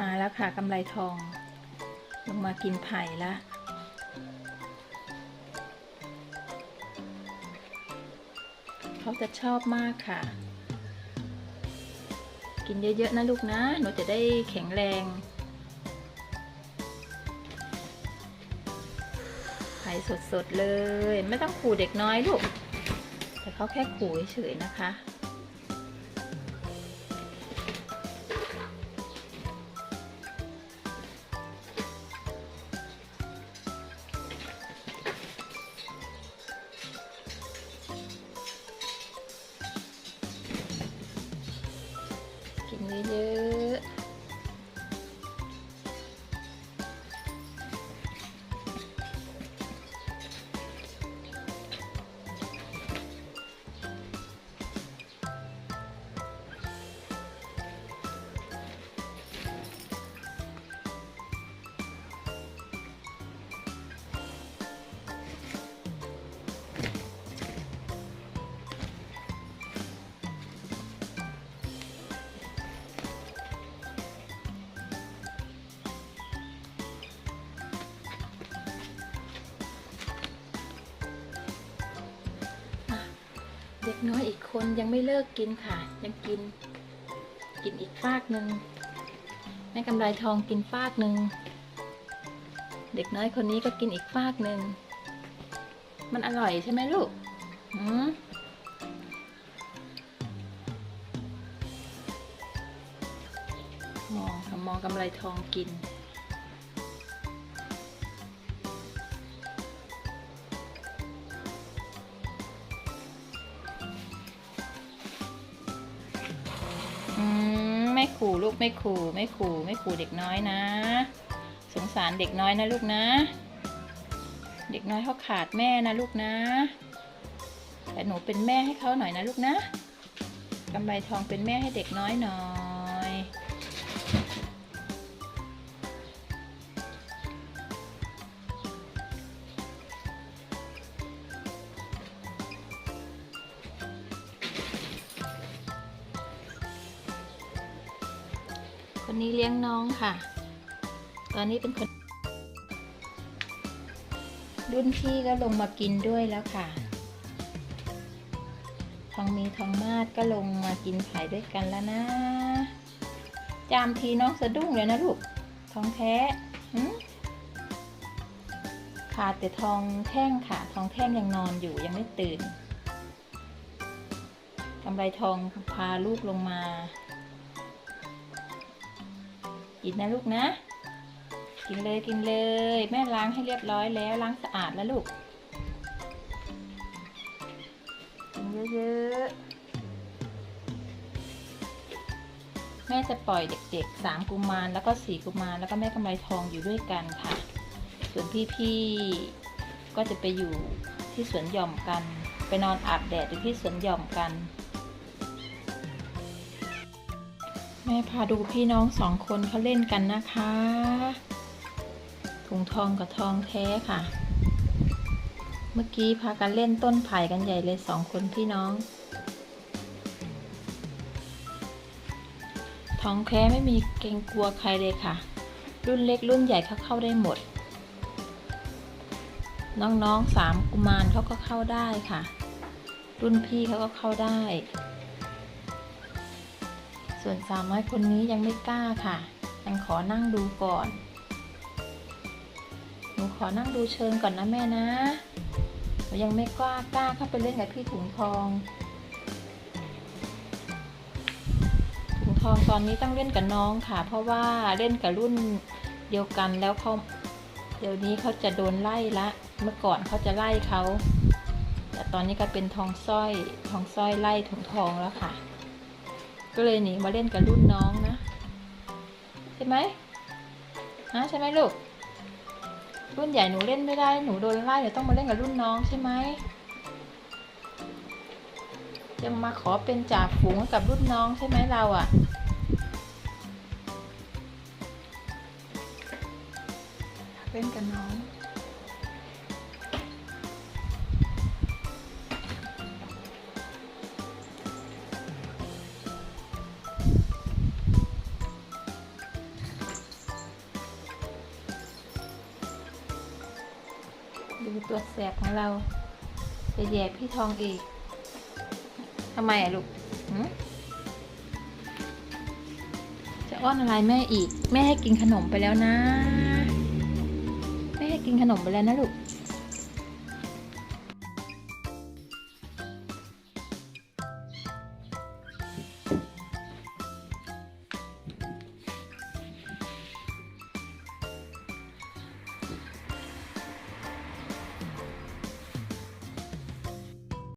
มาแล้วค่ะกำไรทอง ลงมากินไผ่ละเขาจะชอบมากค่ะ กินเยอะๆนะลูกนะ หนูจะได้แข็งแรงไผ่สดๆเลย ไม่ต้องขู่เด็กน้อยลูก แต่เขาแค่ขู่เฉยๆนะคะ เยอะ ด็กน้อยอีกคนยังไม่เลิกกินค่ะ ยังกิน กินอีกฟากหนึ่งแม่กำไรทองกินฟากหนึ่งเด็กน้อยคนนี้ก็กินอีกฟากหนึ่งมันอร่อยใช่ไหมลูกหืมมองมองกำไรทองกิน ขู่ลูกไม่ขู่ไม่ขู่ไม่ขู่เด็กน้อยนะ สงสารเด็กน้อยนะลูกนะ เด็กน้อยเขาขาดแม่นะลูกนะ แต่หนูเป็นแม่ให้เขาหน่อยนะลูกนะกำไรทองเป็นแม่ให้เด็กน้อยหน่อย คนนี้เลี้ยงน้องค่ะ ตอนนี้เป็นคน รุ่นพี่ก็ลงมากินด้วยแล้วค่ะ ทองมีทองมาดก็ลงมากินไผ่ด้วยกันแล้วนะ จามทีน้องสะดุ้งเลยนะลูก ทองแท้ขาดแต่ทองแท่งค่ะ ทองแท่งยังนอนอยู่ยังไม่ตื่นกำไรทองพาลูกลงมา กินนะลูกนะ กินเลยกินเลย แม่ล้างให้เรียบร้อยแล้วล้างสะอาดแล้วลูก กินเยอะๆ แม่จะปล่อยเด็กๆสามกุมารแล้วก็สี่กุมารแล้วก็แม่กำไรทองอยู่ด้วยกันค่ะ ส่วนพี่ๆก็จะไปอยู่ที่สวนหย่อมกัน ไปนอนอาบแดดอยู่ที่สวนหย่อมกัน ม่พาดูพี่น้องสองคนเขาเล่นกันนะคะ ถุงทองกับทองแท้ค่ะ เมื่อกี้พากันเล่นต้นไผ่กันใหญ่เลยสองคนพี่น้อง ทองแท้ไม่มีเกรงกลัวใครเลยค่ะ รุ่นเล็กรุ่นใหญ่เขาเข้าได้หมด น้องๆสามกุมารเขาก็เข้าได้ค่ะ รุ่นพี่เขาก็เข้าได้ ส่วนสาวน้อยคนนี้ยังไม่กล้าค่ะ ยังขอนั่งดูก่อน หนูขอนั่งดูเชิงก่อนนะแม่นะหนูยังไม่กล้ากล้าเข้าไปเล่นกับพี่ถุงทอง ถุงทองตอนนี้ต้องเล่นกับน้องค่ะ เพราะว่าเล่นกับรุ่นเดียวกันแล้วเขาเดี๋ยวนี้เขาจะโดนไล่ละ เมื่อก่อนเขาจะไล่เขา แต่ตอนนี้ก็เป็นทองสร้อย ทองสร้อยไล่ถุงทองแล้วค่ะ ก็เลยหนีมาเล่นกับรุ่นน้องนะ ใช่ไหมฮะใช่ไหมลูก รุ่นใหญ่หนูเล่นไม่ได้ หนูโดนไล่เดี๋ยวต้องมาเล่นกับรุ่นน้องใช่ไหมจะมาขอเป็นจ่าฝูงกับรุ่นน้องใช่ไหมเราอะเล่นกับน้อง ตัวแสบของเราจะแย่พี่ทองอีกทำไมอะลูกจะอ้อนอะไรแม่อีก แม่ให้กินขนมไปแล้วนะ แม่ให้กินขนมไปแล้วนะลูก